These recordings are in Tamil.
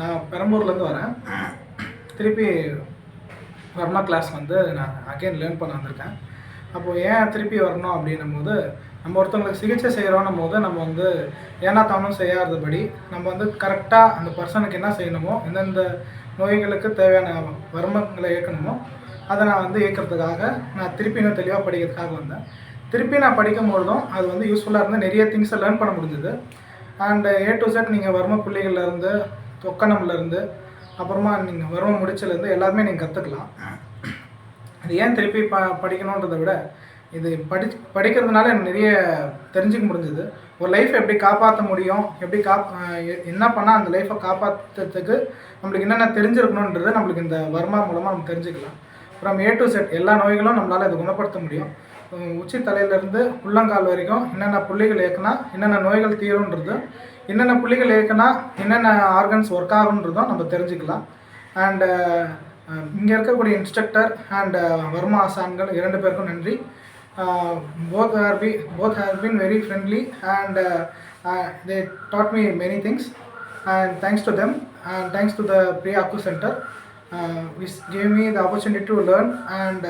நான் பெரம்பூர்லேருந்து வரேன். திருப்பி வர்மா கிளாஸ் வந்து நான் அகைன் லேர்ன் பண்ண வந்திருக்கேன். அப்போது ஏன் திருப்பி வரணும் அப்படின்னும் போது நம்ம ஒருத்தவங்களுக்கு சிகிச்சை செய்கிறோன்னும் போது நம்ம வந்து ஏன்னா தானும் செய்யாதபடி நம்ம வந்து கரெக்டாக அந்த பர்சனுக்கு என்ன செய்யணுமோ எந்தெந்த நோய்களுக்கு தேவையான வர்மங்களை இயக்கணுமோ அதை நான் வந்து இயக்கிறதுக்காக நான் திருப்பி இன்னும் தெளிவாக படிக்கிறதுக்காக வந்தேன். திருப்பி நான் படிக்கும் பொழுதும் அது வந்து யூஸ்ஃபுல்லாக இருந்து நிறைய திங்ஸை லேர்ன் பண்ண முடிஞ்சது. அண்டு ஏ டு செட் நீங்கள் வர்ம புள்ளிகள்லேருந்து தொக்கணம்லேருந்து அப்புறமா நீங்கள் வர்ம முடிச்சிலேருந்து எல்லாருமே நீங்கள் கற்றுக்கலாம் இது ஏன் திருப்பி ப படிக்கணுன்றதை விட இது படி படிக்கிறதுனால எனக்கு நிறைய தெரிஞ்சுக்க முடிஞ்சது. ஒரு லைஃப்பை எப்படி காப்பாற்ற முடியும் எப்படி காப் எ- என்ன பண்ணால் அந்த லைஃப்பை காப்பாற்றுறதுக்கு நம்மளுக்கு என்னென்ன தெரிஞ்சிருக்கணுன்றது நம்மளுக்கு இந்த வர்மா மூலமாக நம்ம தெரிஞ்சுக்கலாம். அப்புறம் ஏ டு செட் எல்லா நோய்களும் நம்மளால் இதை குணப்படுத்த முடியும். உச்சி தலையிலேருந்து உள்ளங்கால் வரைக்கும் என்னென்ன புள்ளிகள் இயக்குனா என்னென்ன நோய்கள் தீரும்ன்றது என்னென்ன புள்ளிகள் இயக்குனா என்னென்ன ஆர்கன்ஸ் ஒர்க் ஆகுன்றதும் நம்ம தெரிஞ்சுக்கலாம். அண்டு இங்கே இருக்கக்கூடிய இன்ஸ்ட்ரக்டர் அண்ட் வர்மா ஆசான்கள் இரண்டு பேருக்கும் நன்றி. Both have be both have been very friendly and they taught me many things and thanks to them and thanks to the pre acu centre which gave me the opportunity to learn and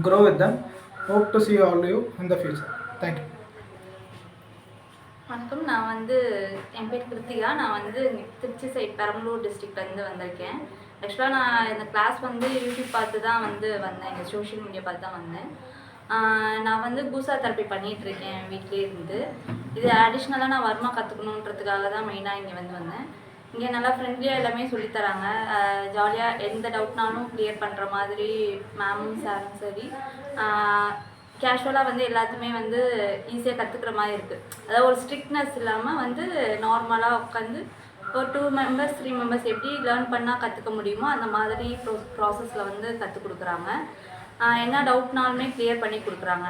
grow with them. Hope to see all you in the future. Thank you. வணக்கம். நான் வந்து என் பேர் கிருத்திகா. நான் வந்து திருச்சி சைட் பெரம்பலூர் டிஸ்ட்ரிக்ட்லேருந்து வந்திருக்கேன். ஆக்சுவலாக நான் இந்த கிளாஸ் வந்து யூடியூப் பார்த்து தான் வந்து வந்தேன். எங்கள் சோஷியல் மீடியா பார்த்து தான் வந்தேன். நான் வந்து பூசா தெரப்பி பண்ணிகிட்டு இருக்கேன் வீட்டிலே இருந்து. இது அடிஷ்னலாக நான் வர்மா கற்றுக்கணுன்றதுக்காக தான் மெயினாக இங்கே வந்து வந்தேன். இங்கே நல்லா ஃப்ரெண்ட்லியாக எல்லாமே சொல்லித்தராங்க. ஜாலியாக எந்த டவுட்னாலும் க்ளியர் பண்ணுற மாதிரி மேமும் சாரும் சரி. கேஷுவலாக வந்து எல்லாத்தையுமே வந்து ஈஸியாக கற்றுக்குற மாதிரி இருக்குது அதாவது ஒரு ஸ்ட்ரிக்ட்னஸ் இல்லாமல் வந்து நார்மலாக உட்காந்து ஒரு டூ மெம்பர்ஸ் த்ரீ மெம்பர்ஸ் எப்படி லேர்ன் பண்ணால் கற்றுக்க முடியுமோ அந்த மாதிரி ப்ரோ ப்ராசஸில் வந்து கற்றுக் கொடுக்குறாங்க. என்ன டவுட்னாலுமே க்ளியர் பண்ணி கொடுக்குறாங்க.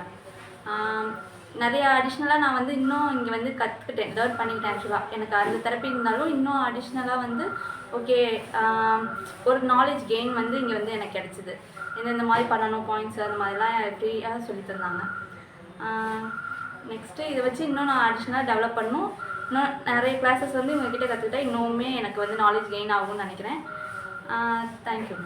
நிறைய அடிஷ்னலாக நான் வந்து இன்னும் இங்கே வந்து கற்றுக்கிட்டேன் லேர்ன் பண்ணிக்கிட்டேன் ஆக்சுவலாக எனக்கு அந்த தெரப்பி இருந்தாலும் இன்னும் அடிஷ்னலாக வந்து ஓகே ஒரு நாலேஜ் கெயின் வந்து இங்கே வந்து எனக்கு கிடச்சிது. எந்தெந்த மாதிரி பண்ணணும் பாயிண்ட்ஸ் அந்த மாதிரிலாம் ஃப்ரீயாக சொல்லி தந்தாங்க. நெக்ஸ்ட்டு இதை வச்சு இன்னும் நான் அடிஷ்னலாக டெவலப் பண்ணும். இன்னும் நிறைய கிளாஸஸ் வந்து உங்ககிட்ட கற்றுக்கிட்டா இன்னுமே எனக்கு வந்து நாலேஜ் கெயின் ஆகும்னு நினைக்கிறேன். தேங்க்யூ